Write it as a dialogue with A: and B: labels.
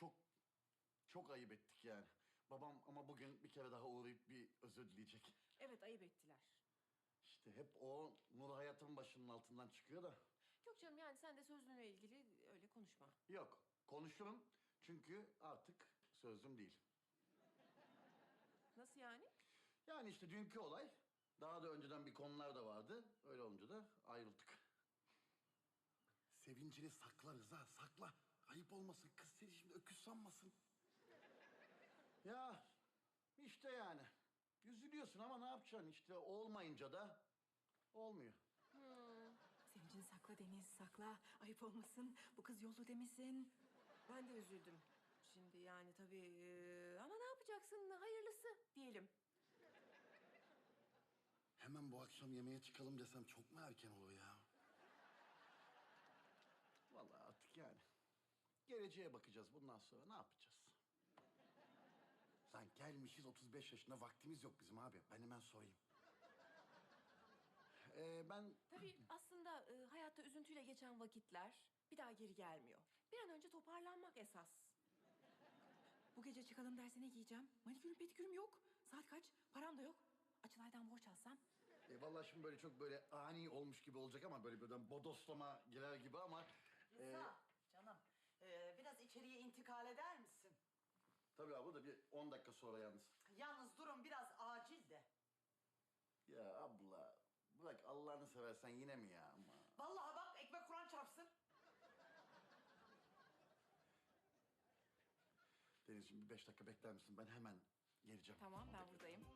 A: çok çok ayıp ettik yani. Babam ama bugün bir kere daha uğrayıp bir özür dileyecek.
B: Evet ayıp ettiler.
A: İşte hep o Nur Hayat'ın başının altından çıkıyor da.
B: Yok canım yani sen de sözlüğüne ilgili öyle konuşma.
A: Yok konuşurum çünkü artık sözüm değil.
B: Nasıl yani?
A: Yani işte dünkü olay daha da önceden bir konular da vardı. Öyle olunca da ayrıldık. Sevincini sakla Rıza sakla. Olmasın kız seni şimdi öküz sanmasın. Ya işte yani. Üzülüyorsun ama ne yapacaksın işte olmayınca da olmuyor.
C: Sevincini sakla Deniz, sakla. Ayıp olmasın. Bu kız yollu demesin.
B: Ben de üzüldüm. Şimdi yani tabii e, ama ne yapacaksın? Hayırlısı diyelim.
A: Hemen bu akşam yemeğe çıkalım desem çok mu erken olur ya? Vallahi artık yani. Geleceğe bakacağız bundan sonra ne yapacağız? Sen gelmişiz 35 yaşında vaktimiz yok bizim abi. Ben hemen sorayım. Ee, ben
B: Tabii aslında e, hayatta üzüntüyle geçen vakitler bir daha geri gelmiyor. Bir an önce toparlanmak esas.
C: Bu gece çıkalım derse ne giyeceğim? Manikürüm pedikürüm yok. Saat kaç? Param da yok. Açılay'dan borç alsam.
A: e, vallahi şimdi böyle çok böyle ani olmuş gibi olacak ama böyle birden bodoslama girer gibi ama
D: Rıza, canım. Ee, biraz içeriye intikal eder misin?
A: tabii abla da bir 10 dakika sonra yalnız.
D: Yalnız durum biraz acil de.
A: Ya abla bırak Allah'ını seversen yine mi ya ama?
D: Vallahi bak ekmek kuran çarpsın.
A: Denizciğim bir beş dakika bekler misin? Ben hemen geleceğim.
B: Tamam ben buradayım.